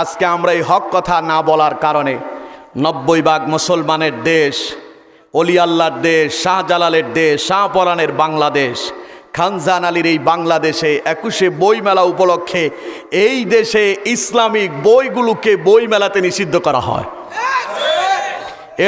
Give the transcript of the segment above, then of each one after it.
আজকে আমরা এই হক কথা না বলার কারণে নব্বই ভাগ মুসলমানের দেশ, অলি আল্লাহর দেশ, শাহজালালের দেশ, শাহপরানের বাংলাদেশ, খানজান আলীর এই বাংলাদেশে একুশে বইমেলা উপলক্ষে এই দেশে ইসলামিক বইগুলোকে বইমেলাতে নিষিদ্ধ করা হয়।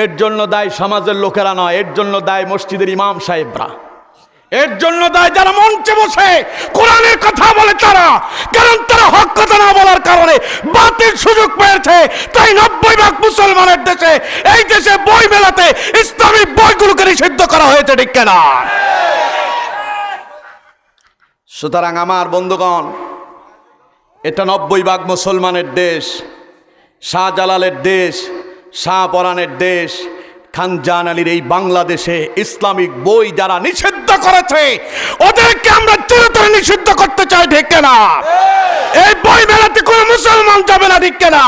এর জন্য দায় সমাজের লোকেরা নয়, এর জন্য দায় মসজিদের ইমাম সাহেবরা। এর জন্য দায় যারা মঞ্চে বসে, কোরআনের কথা বলে তারা। কারণ তারা হক কথা না বলার কারণে বাতিল সুযোগ পেয়েছে। তাই নব্বই ভাগ মুসলমানের দেশে, এই দেশে বই মেলাতে ইসলামিক বইগুলোকে নিষিদ্ধ করা হয়েছে, ঠিক কেনা? সুতরাং আমার বন্ধুগণ, এটা নব্বই ভাগ মুসলমানের দেশ, শাহজালালের দেশ, শাহপরানের দেশ খানজান আলীর এই বাংলাদেশে ইসলামিক বই যারা নিষিদ্ধ করেছে, ওদেরকে আমরা চিরতরে নিষিদ্ধ করতে চাই, ঠিক না এই বই মেলাতে কোনো মুসলমান যাবে না, ঠিক না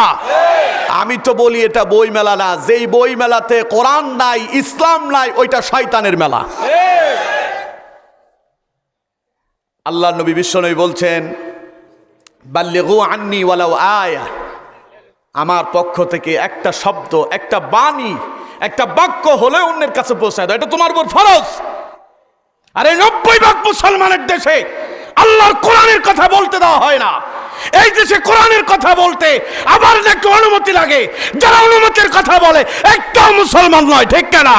আমি তো বলি এটা বই মেলা না, যেই বই মেলাতে কোরআন নাই, ইসলাম নাই, ওইটা শয়তানের মেলা। আল্লাহ নবী বিশ্বনবী বলছেন বাল্যগু আন্নি ওয়ালাও আয়া। আমার পক্ষ থেকে একটা শব্দ, একটা বাণী একটা বাক্য হলে অন্যের কাছে পৌঁছায় দাও। এটা তোমার উপর ফরজ। আর এই নব্বই ভাগ মুসলমানের দেশে আল্লাহর কোরআনের কথা বলতে দেওয়া হয় না। এই দেশে কোরআনের কথা বলতে আবার নাকি অনুমতি লাগে। যারা অনুমতির কথা বলে একটা মুসলমান নয় ঠিক কেনা?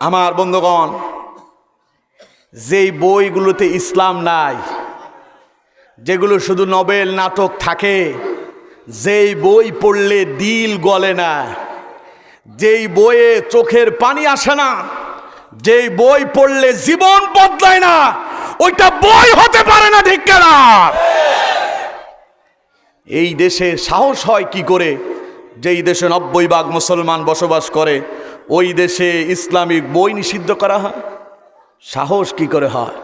আমার বন্ধুগণ, যেই বইগুলোতে ইসলাম নাই, যেগুলো শুধু নবেল নাটক থাকে, যেই বই পড়লে দিল গলে না, যেই বইয়ে চোখের পানি আসে না, যেই বই পড়লে জীবন বদলায় না, ওইটা বই হতে পারে না, ঠিক না এই দেশে সাহস হয় কি করে? যেই দেশে নব্বই ভাগ মুসলমান বসবাস করে ওই দেশে ইসলামিক বই নিষিদ্ধ করা হয়। সাহস কি করে হয়?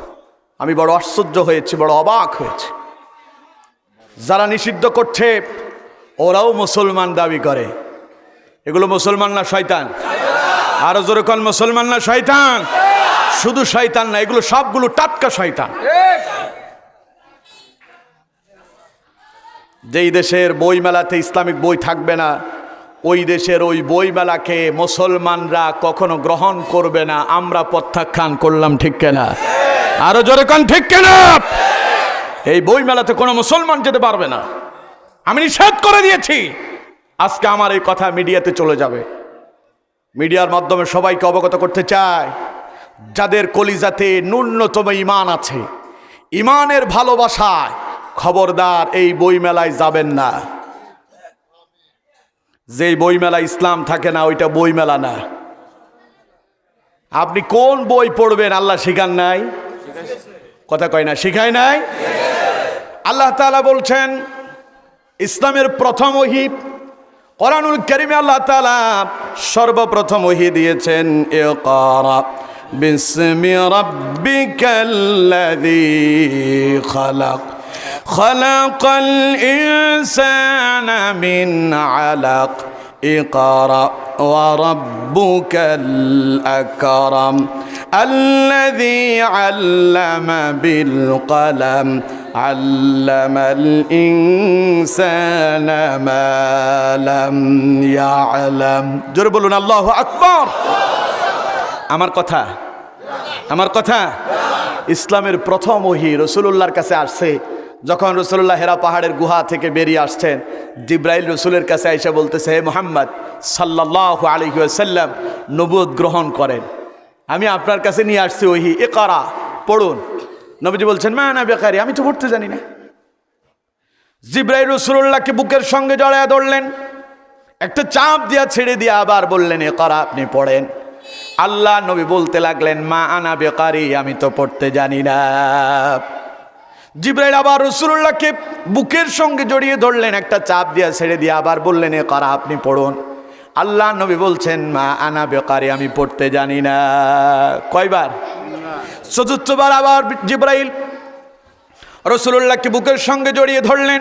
আমি বড় আশ্চর্য হয়েছি, বড় অবাক হয়েছে। যারা নিষিদ্ধ করছে, ওরাও মুসলমান দাবি করে। এগুলো মুসলমান না শয়তান? আরও জোরে কোন মুসলমান না শয়তান? শুধু শয়তান না, এগুলো সবগুলো টাটকা শয়তান। যেই দেশের বই মেলাতে ইসলামিক বই থাকবে না ওই দেশের ওই বই মেলাকে মুসলমানরা কখনো গ্রহণ করবে না, আমরা প্রত্যাখ্যান করলাম, ঠিক কেনা? আরও জোরে কান, ঠিক কেনা? এই বই মেলাতে কোনো মুসলমান যেতে পারবে না। আমি নিষেধ করে দিয়েছি, আজকে আমার এই কথা মিডিয়াতে চলে যাবে। মিডিয়ার মাধ্যমে সবাইকে অবগত করতে চায় যাদের কলিজাতে ন্যূনতম ইমান আছে, ইমানের ভালোবাসায় খবরদার এই বইমেলায় যাবেন না। যেই বইমেলা ইসলাম থাকে না, ওইটা বইমেলা না। আপনি কোন বই পড়বেন আল্লাহ শিখান নাই? কথা কয় না, শিখায় নাই? আল্লাহ তালা বলছেন, ইসলামের প্রথম ওহি, কোরআনুল করিমে আল্লাহ তালা সর্বপ্রথম ওহি দিয়েছেন, ইকরা, বিসমি রাব্বিকাল্লাযী খালাক। خلق الإنسان من علق اقرأ وربك الأكرم الذي علم بالقلم علم الإنسان ما لم يعلم জোরে বলুন আল্লাহ আকবর আমার কথা আমার কথা ইসলামের প্রথম ওহি রসুল্লাহর কাছে আসছে যখন রসুল্লাহ হেরা পাহাড়ের গুহা থেকে বেরিয়ে আসছেন, জিব্রাইল রসুলের কাছে এসে বলতেছে, হে মোহাম্মদ সাল্লাহ আলহিসাল্লাম নবুদ গ্রহণ করেন। আমি আপনার কাছে নিয়ে আসছি ওহি এ করা পড়ুন। নবীজি বলছেন, মা না বেকারি, আমি তো পড়তে জানি না। জিব্রাইল রসুল্লাহকে বুকের সঙ্গে জড়ায় ধরলেন, একটা চাপ দিয়া ছেড়ে দিয়ে আবার বললেন এ করা আপনি পড়েন। আল্লাহ নবী বলতে লাগলেন, মা আনা বেকারি, আমি তো পড়তে জানি না। জিব্রাইল আবার রসুল্লাহকে বুকের সঙ্গে জড়িয়ে ধরলেন, একটা চাপ দিয়া ছেড়ে দিয়ে আবার বললেন, এ করা, আপনি পড়ুন। আল্লাহ নবী বলছেন, মা আনা বেকারি, আমি পড়তে জানি না। কয়বার? চতুর্থবার আবার জিব্রাইল রসুল্লাহকে বুকের সঙ্গে জড়িয়ে ধরলেন,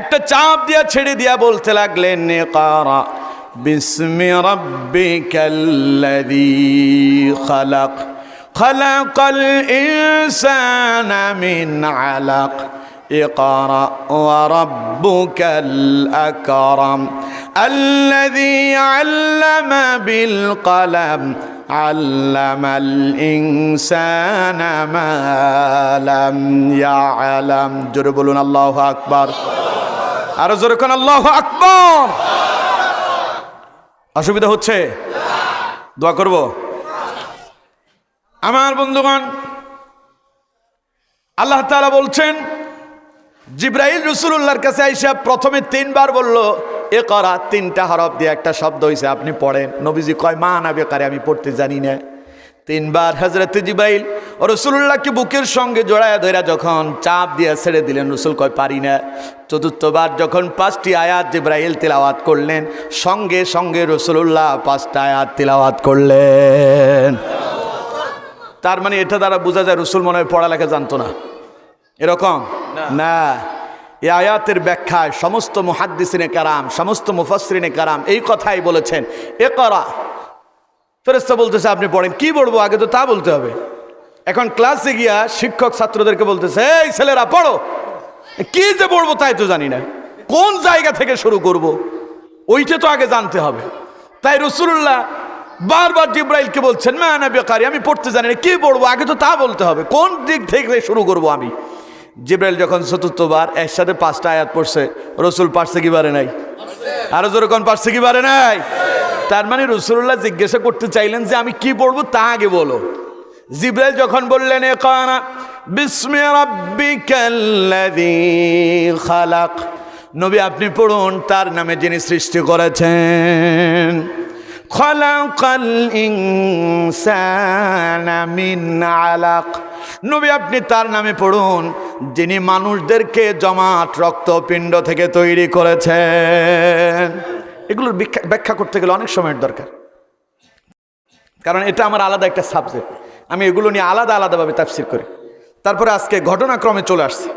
একটা চাপ দিয়া ছেড়ে দিয়া বলতে লাগলেন কারা, বিস্মি রাব্বিকাল্লাযী খালাক। خلق الإنسان من علق اقرأ وربك الأكرم الذي علم بالقلم علم الإنسان ما لم يعلم جربلون الله أكبر আরো জোরে কোন আল্লাহ আকবর অসুবিধা হচ্ছে দোয়া করব আমার বন্ধুগণ, আল্লাহ তাআলা বলছেন জিব্রাহিল রসুল্লাহর কাছে আইসা প্রথমে তিনবার বলল, এ করা তিনটা হরফ দিয়ে একটা শব্দ হয়েছে আপনি পড়েন। নবীজি কয়, মা না বেকারে, আমি পড়তে জানি না। তিনবার হজরত জিব্রাইল ও রসুল্লাহকে বুকের সঙ্গে জড়ায় ধরা যখন চাপ দিয়ে ছেড়ে দিলেন, রসুল কয়, পারি না। চতুর্থবার যখন পাঁচটি আয়াত জিব্রাইল তিলাওয়াত করলেন, সঙ্গে সঙ্গে রসুল্লাহ পাঁচটা আয়াত তিলাওয়াত করলেন। তার মানে এটা দ্বারা বোঝা যায় রসুল মনে হয় পড়ালেখা জানতো না। এরকম? না। এ আয়াতের ব্যাখ্যায় সমস্ত মুহাদ্দিসিনে কারাম সমস্ত মুফাসরিনে কারাম এই কথাই বলেছেন। এ করা ফেরেস্তা বলতেছে আপনি পড়েন। কি পড়ব আগে তো তা বলতে হবে। এখন ক্লাসে গিয়া শিক্ষক ছাত্রদেরকে বলতেছে এই ছেলেরা পড়ো। কি যে পড়ব তাই তো জানি না। কোন জায়গা থেকে শুরু করব। ওইটা তো আগে জানতে হবে। তাই রসুল্লাহ বারবার জিব্রাইলকে বলছেন, মা না বেকারি, আমি পড়তে জানি না, কি পড়ব? আগে তো তা বলতে হবে। কোন দিক থেকে শুরু করব আমি? জিব্রাইল যখন চতুর্থবার একসাথে পাঁচটা আয়াত পড়ছে, রসুল পারছে কি পারে নাই? আরও যেরকম পারছে কি পারে নাই? তার মানে রসুল্লাহ জিজ্ঞাসা করতে চাইলেন যে, আমি কি পড়ব তা আগে বলো। জিব্রাইল যখন বললেন রাব্বিকাল্লাযী খালাক। নবী, আপনি পড়ুন, তার নামে যিনি সৃষ্টি করেছেন। নবী, আপনি তার নামে পড়ুন, যিনি মানুষদেরকে জমাট, রক্তপিণ্ড থেকে তৈরি করেছেন। এগুলোর ব্যাখ্যা- ব্যাখ্যা করতে গেলে অনেক সময়ের দরকার। কারণ এটা আমার আলাদা একটা সাবজেক্ট আমি এগুলো নিয়ে আলাদা আলাদাভাবে তাফসির করি। তারপরে আজকে ঘটনাক্রমে চলে আসছে।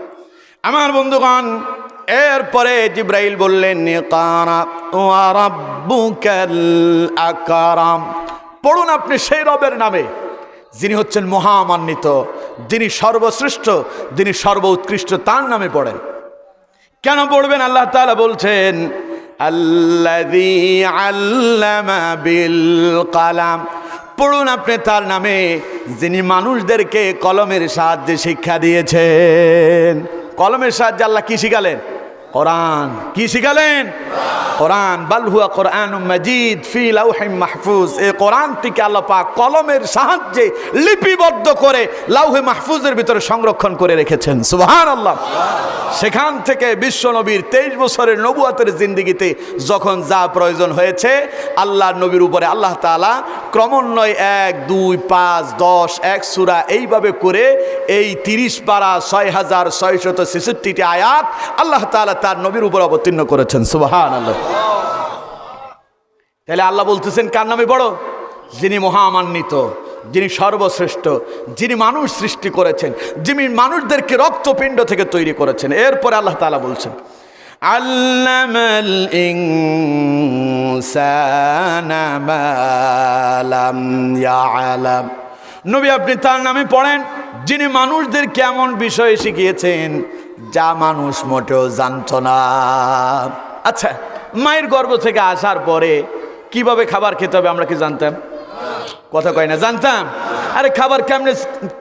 আমার বন্ধুগণ এরপরে জিব্রাইল বললেন "ইকরা ওয়া পড়ুন আপনি সেই রবের নামে, যিনি হচ্ছেন মহামান্বিত, যিনি সর্বশ্রেষ্ঠ, যিনি সর্বোৎকৃষ্ট, তার নামে পড়েন। কেন পড়বেন? আল্লাহ তালা বলছেন কালাম। পড়ুন আপনি তার নামে, যিনি মানুষদেরকে কলমের সাহায্যে শিক্ষা দিয়েছেন। কলমের সাহায্যে আল্লাহ কি শিখালেন? কোরআন। কি শিখালেন? কোরআন বালহুয়া কোরআন মজিদ ফি লাউহিম মাহফুজ। এই কোরআনটিকে আল্লাহ পাক কলমের সাহায্যে লিপিবদ্ধ করে লাউহে মাহফুজের ভিতরে সংরক্ষণ করে রেখেছেন। সুবহান আল্লাহ সেখান থেকে বিশ্ব নবীর তেইশ বছরের নবুয়াতের জিন্দিগিতে যখন যা প্রয়োজন হয়েছে, আল্লাহ নবীর উপরে আল্লাহ তাআলা ক্রমান্বয়ে এক, দুই, পাঁচ, দশ, এক সুরা এইভাবে করে এই তিরিশ পারা ছয় হাজার ছয়শত ছেষট্টিটি আয়াত আল্লাহ তাআলা তার নবীর উপর অবতীর্ণ করেছেন। সুবাহান আল্লাহ তাহলে আল্লাহ বলতেছেন কার নামে বড়? যিনি মহামান্বিত যিনি সর্বশ্রেষ্ঠ যিনি মানুষ সৃষ্টি করেছেন যিনি মানুষদেরকে রক্তপিণ্ড থেকে তৈরি করেছেন। এরপরে আল্লাহ তাআলা বলছেন আল্লামাল ইনসানা মা লাম ইয়ালাম। নবী আপনি তার নামে পড়েন যিনি মানুষদের কেমন বিষয় শিখিয়েছেন যা মানুষ মোটেও জানত না। আচ্ছা মায়ের গর্ভ থেকে আসার পরে কীভাবে খাবার খেতে হবে আমরা কি জানতাম? কথা কয় না, জানতাম। আরে খাবার কেমনে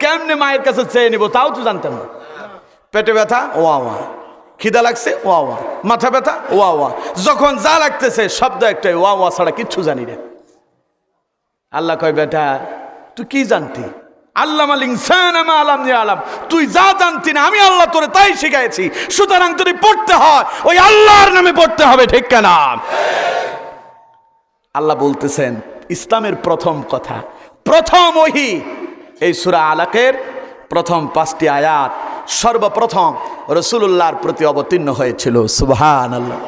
কেমনে মায়ের কাছে চেয়ে নিব তাও তো জানতাম না। পেটে ব্যথা ও আওয়া খিদা লাগছে ও আওয়া মাথা ব্যথা ও আওয়া যখন যা লাগতেছে, শব্দ একটাই ওয়া ওয়া ছাড়া কিচ্ছু জানি না। আল্লাহ কয়, বেটা, তুই কি জানতি? আল্লাহ আলাম আলাম। তুই যা জানতি না, আমি আল্লাহ তোরে তাই শিখাইছি। সুতরাং যদি পড়তে হয়, ওই আল্লাহর নামে পড়তে হবে, ঠিক কেনা? আল্লাহ বলতেছেন, ইসলামের প্রথম কথা, প্রথম ওহি। এই সুরা আলাকের প্রথম পাঁচটি আয়াত সর্বপ্রথম রসুল্লাহর প্রতি অবতীর্ণ হয়েছিল। সুবহান আল্লাহ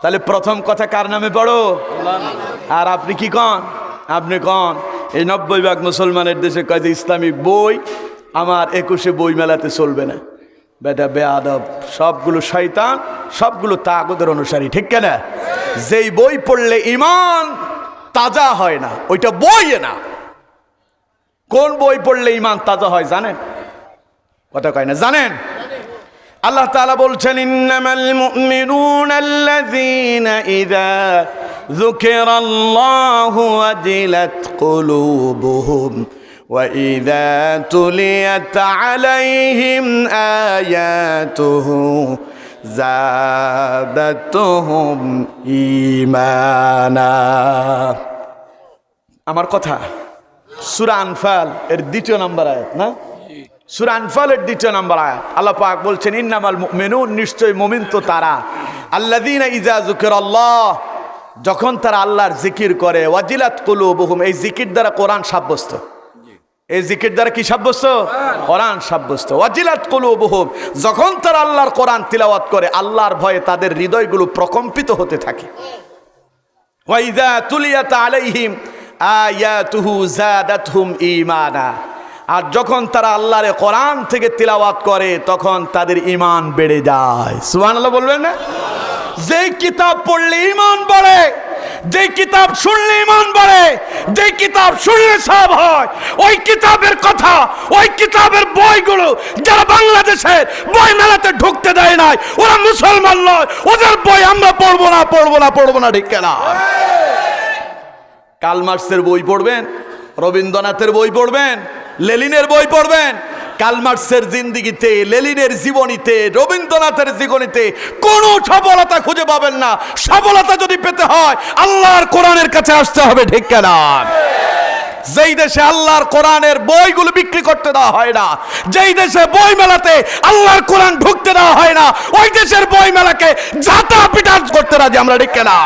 তাহলে প্রথম কথা কার নামে পড়ো? আর আপনি কি কন? আপনি কন? এই নব্বই ভাগ মুসলমানের দেশে কয় যে ইসলামিক বই, আমার একুশে বই মেলাতে চলবে না। বেটা বেয়াদব সবগুলো শয়তান, সবগুলো তাগদের অনুসারী, ঠিক কেনা? যেই বই পড়লে ইমান তাজা হয় না, ওইটা বই না। কোন বই পড়লে ইমান তাজা হয় জানেন? কথা কয় না, জানেন? আল্লাহ তাআলা বলছেন, ইন্নামাল وإذا تليت عليهم آياته زادتهم إيمانا আমার কথা সুরা আনফাল এর দ্বিতীয় নাম্বার আয়াত না সুরা আনফালের দ্বিতীয় নাম্বার আয়াত আল্লাহ পাক বলছেন ইন্নামাল মুমিনুন নিশ্চয় মুমিন তো তারা আল্লাযীনা ইজা যুকিরাল্লাহ যখন তারা আল্লাহর জিকির করে ওয়াজিলাত কুলুবুহুম এই জিকির দ্বারা কোরআন সাব্যস্ত এই জিকির দ্বারা কি সাব্যস্ত? কোরআন সাব্যস্ত। ওয়াজিলাত কুলুবুহুম। যখন তারা আল্লাহর কোরআন তিলাওয়াত করে, আল্লাহর ভয়ে তাদের হৃদয়গুলো প্রকম্পিত হতে থাকে। ওয়াইদা তুলিয়াত আলাইহিম আয়াতুহু জাদাতহুম ঈমানা। আর যখন তারা আল্লাহর কোরআন থেকে তিলাওয়াত করে, তখন তাদের ইমান বেড়ে যায়। সুবহানাল্লাহ বলবেন না? যেই কিতাব পড়লে ইমান বাড়ে, যেই কিতাব শুনলে ইমান বাড়ে যেই কিতাব শুনলে সব হয়, ওই কিতাবের কথা, ওই কিতাবের বইগুলো যারা বাংলাদেশের বই মেলাতে ঢুকতে দেয় নাই, ওরা মুসলমান নয়, ওদের বই আমরা পড়ব না পড়ব না পড়ব না, ঠিক কেনা? কালমার্সের বই পড়বেন, রবীন্দ্রনাথের বই পড়বেন লেলিনের বই পড়বেন কালমার্সের জিন্দিগিতে, লেলিনের জীবনীতে, রবীন্দ্রনাথের জীবনীতে কোনো সফলতা খুঁজে পাবেন না। সফলতা যদি পেতে হয়, আল্লাহর কোরআনের কাছে আসতে হবে, ঠিক কেনা? যেই দেশে আল্লাহর কোরআনের বইগুলো বিক্রি করতে দেওয়া হয় না, যেই দেশে বই মেলাতে আল্লাহর কোরআন ঢুকতে দেওয়া হয় না, ওই দেশের বই মেলাকে জাতা পিটাজ করতে রাজি, আমরা ঠিক কেনা?